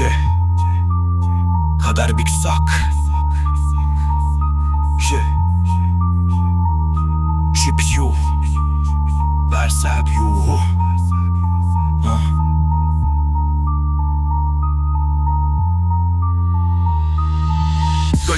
C Kader Big Sak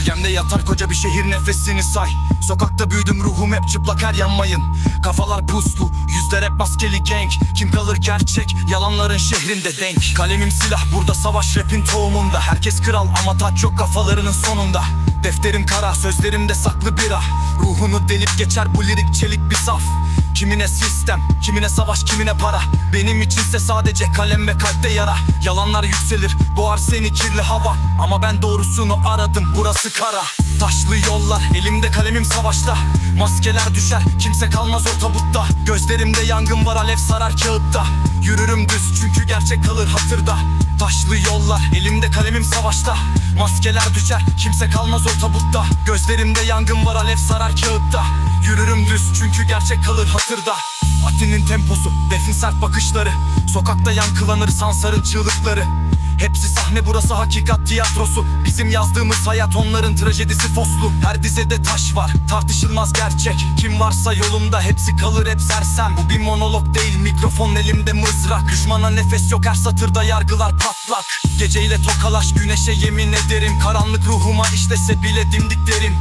Gölgemde yatar koca bir şehir nefesini say. Sokakta büyüdüm ruhum hep çıplak her yanmayın. Kafalar puslu yüzler hep maskeli gang Kim kalır gerçek yalanların şehrinde denk. Kalemim silah burada savaş rapin tohumunda. Herkes kral ama taç yok kafalarının sonunda. Defterim kara sözlerimde saklı bira. Ruhunu delip geçer bu lirik çelik bir saf Kimine sistem, kimine savaş, kimine para. Benim içinse sadece kalem ve kalpte yara. Yalanlar yükselir, boğar seni kirli hava. Ama ben doğrusunu aradım, burası kara. Taşlı yollar, elimde kalemim savaşta. Maskeler düşer, kimse kalmaz o tabutta. Gözlerimde yangın var, alev sarar kağıtta. Yürürüm düz çünkü gerçek kalır hatırda. Taşlı yollar, elimde kalemim savaşta. Maskeler düşer, kimse kalmaz o tabutta. Gözlerimde yangın var, alev sarar kağıtta Yürürüm düz çünkü gerçek kalır hatırda. Atinin temposu, defin sert bakışları. Sokakta yankılanır sansarın çığlıkları Hepsi sahne burası hakikat tiyatrosu. Bizim yazdığımız hayat onların trajedisi foslu. Her dizede taş var tartışılmaz gerçek. Kim varsa yolumda hepsi kalır hep sersem. Bu bir monolog değil mikrofon elimde mızrak. Düşmana nefes yok her satırda yargılar patlak. Geceyle tokalaş güneşe yemin ederim. Karanlık ruhuma işlese bile dimdiklerim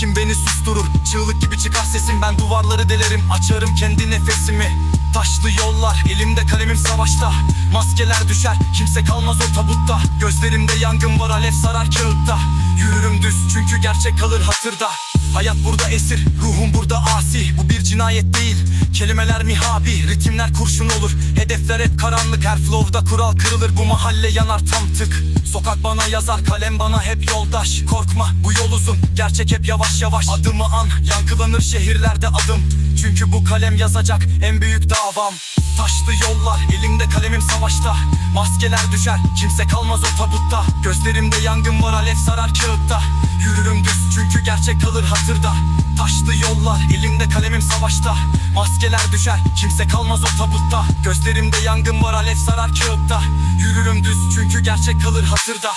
kim beni susturur? Çığlık gibi çıkar sesim ben duvarları delerim. Açarım kendi nefesimi Taşlı yollar elimde kalemim savaşta. Maskeler düşer kimse kalmaz o tabutta. Gözlerimde yangın var alev sarar kağıtta. Yürürüm düz çünkü gerçek kalır hatırda. Hayat burada esir ruhum burada asi. Bu bir cinayet değil kelimeler mihabi. Ritimler kurşun olur hedefler hep karanlık. Her flow'da kural kırılır bu mahalle yanar tam tık. Sokak bana yazar kalem bana hep yoldaş. Korkma bu yol uzun gerçek hep yavaş yavaş. Adımı an yankılanır şehirlerde adım Çünkü bu kalem yazacak en büyük davam. Taşlı yollar elimde kalemim savaşta. Maskeler düşer kimse kalmaz o tabutta. Gözlerimde yangın var alev sarar kağıtta. Yürürüm düz çünkü gerçek kalır hatırda. Taşlı yollar elimde kalemim savaşta. Maskeler düşer kimse kalmaz o tabutta. Gözlerimde yangın var alev sarar kağıtta. Yürürüm düz çünkü gerçek kalır hatırda